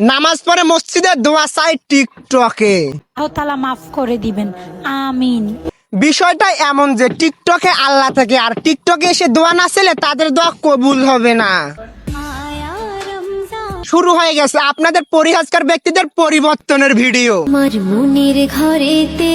নামাজ পড়ে মসজিদে দোয়া চাই টিকটকে। আল্লাহ তালা মাফ করে দিবেন। আমিন। বিষয়টা এমন যে টিকটকে আল্লাহ থেকে আর টিকটকে এসে দোয়া না ছেলে তাদের দোয়া কবুল হবে না। শুরু হয়ে গেছে আপনাদের পরিহাজকার ব্যক্তিদের পরিবর্তনের ভিডিও। আমার মনের ঘরেতে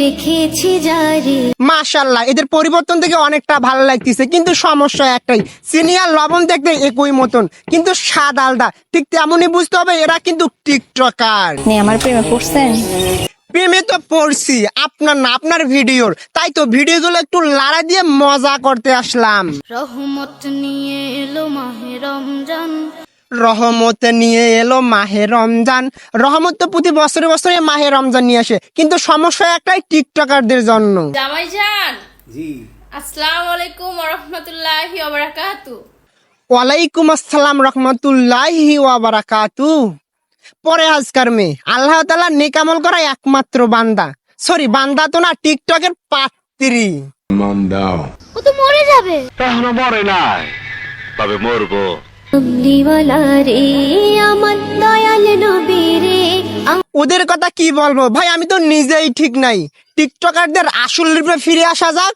রেখেছি জারি। মাশাল্লাহ এদের পরিবর্তন থেকে অনেকটা ভালো লাগতেছে। কিন্তু সমস্যা একটাই সিনিয়র লবণ দেখতে একই মতন কিন্তু স্বাদ আলাদা। ঠিক তেমনই বুঝতে হবে এরা কিন্তু টিকটকার। আমার প্রেমে পড়ছেন প্রেমে তো পড়ছি আপনার না আপনার ভিডিওর। তাই তো ভিডিওগুলো একটু লাড়া দিয়ে মজা করতে আসলাম। রহমত নিয়ে এলো মাহে রমজান রহমত নিয়ে এলো মাহে রমজান। রহমত তো প্রতি বছরে বছরে মাহে রমজান নিয়ে আসে। কিন্তু সমস্যা একটাই টিকটকারদের জন্য। জামাইজান জি। আসসালামু আলাইকুম ওরহমতুল্লাহি ওবারাকাতু। ওয়ালাইকুম আসসালাম রহমতুল্লাহি ওয়াবারাকাতু পরে আজকার মেয়ে। আল্লাহ তালা নেকামল করা একমাত্র বান্দা। সরি বান্দা তো না টিকটকের পাত্রী। Mandao. ও তো মরে যাবে। এখনও মরে নাই। তবে মরবো। কামলিওয়ালা রে আমার দয়াল নবী রে। ওদের কথা কি বলব? ভাই আমি তো নিজেই ঠিক নাই। টিকটকারদের আসল রূপে ফিরে আসা যাক।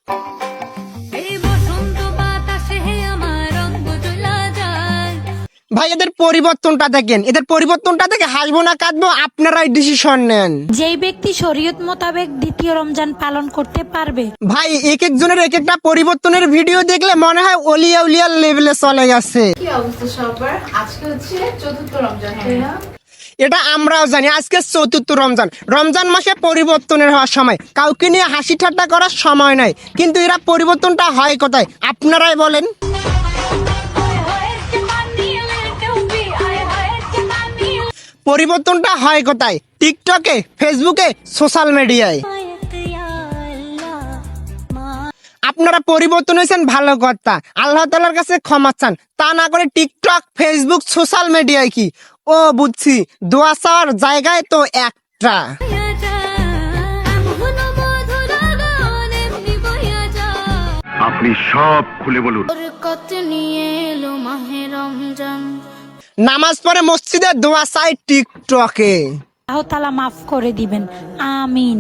ভাই এদের পরিবর্তনটা দেখেন। এদের পরিবর্তনটা দেখে হাসবো না কাঁদবো আপনারাই ডিসিশন নেন। যেই ব্যক্তি শরীয়ত মোতাবেক দ্বিতীয় রমজান পালন করতে পারবে। ভাই এক একজনের এক একটা পরিবর্তনের ভিডিও দেখলে মনে হয় অলিয়া উলিয়ার লেভেলে চলে গেছে। কি অবস্থা সবার? আজকে হচ্ছে চতুর্থ রমজান তাই না এটা আমরাও জানি আজকে চতুর্থ রমজান। রমজান মাসে পরিবর্তনের হওয়ার সময়। কাউকে নিয়ে হাসি ঠাট্টা করার সময় নাই। কিন্তু এরা পরিবর্তনটা হয় কোথায়? আপনারাই বলেন। পরিবর্তনটা হয় কোথায়? টিকটকে, ফেসবুকে, সোশ্যাল মিডিয়ায়। আপনারা পরিবর্তন হয়েছেন, ভালো কথা। আল্লাহ তালার কাছে ক্ষমা চান। তা না করে টিকটক, ফেসবুক, সোশ্যাল মিডিয়ায় কি? ও বুঝছি, দোয়া চাওয়ার জায়গায় তো একটা। আপনি সব খুলে বলুন। নামাজ পড়ে মসজিদে দোয়া চাই টিকটকে। আল্লাহ তালা মাফ করে দিবেন। আমিন।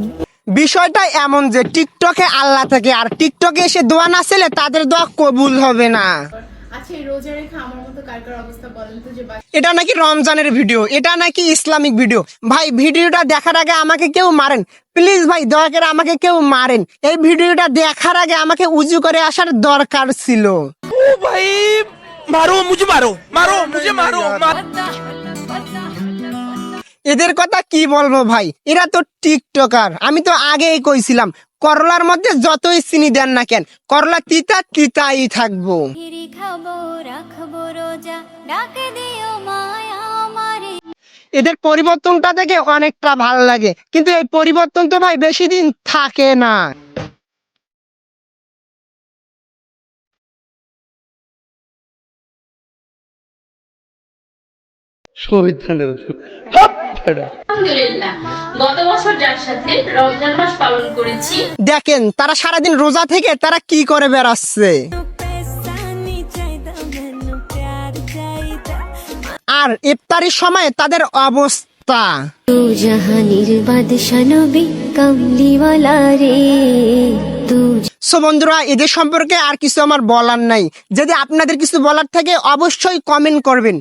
বিষয়টা এমন যে টিকটকে আল্লাহ থেকে আর টিকটকে এসে দোয়া না ছেলে তাদের দোয়া কবুল হবে না। আচ্ছা এই রোজা রেখে আমার মতো কার কার অবস্থা বলেন তো যে বাসায় এটা নাকি রমজানের ভিডিও এটা নাকি ইসলামিক ভিডিও। ভাই ভিডিওটা দেখার আগে আমাকে কেউ মারেন। প্লিজ ভাই দয়া করে আমাকে কেউ মারেন। এই ভিডিওটা দেখার আগে আমাকে উজু করে আসার দরকার ছিল। मारो মারো মুঝে মারো। মারো মুঝে মারো এদের কথা কি বলব ভাই? এরা তো টিকটকার। আমি তো আগেই কইছিলাম করলার মধ্যে যতই চিনি দেন না কেন করলা তিতা তিতাই থাকব। এদের পরিবর্তনটা দেখে অনেকটা ভালো লাগে কিন্তু এই পরিবর্তন তো ভাই বেশি দিন থাকে না। দেখেন তারা সারাদিন রোজা থেকে তারা কি করে বেড়াচ্ছে? আর ইফতারির সময় তাদের অবস্থা? তু জাহানির বাদশা নবী কামলিওয়ালা রে তু সো বন্ধুরা এদের সম্পর্কে আর কিছু আমার বলার নাই। যদি আপনাদের কিছু বলার থাকে অবশ্যই কমেন্ট করবেন।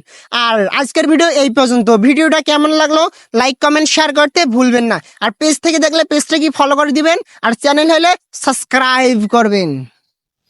আর আজকের ভিডিও এই পর্যন্ত। ভিডিওটা কেমন লাগল লাইক কমেন্ট শেয়ার করতে ভুলবেন না। আর পেজ থেকে দেখলে পেজটা কি ফলো করে দিবেন আর চ্যানেল হলে সাবস্ক্রাইব করবেন।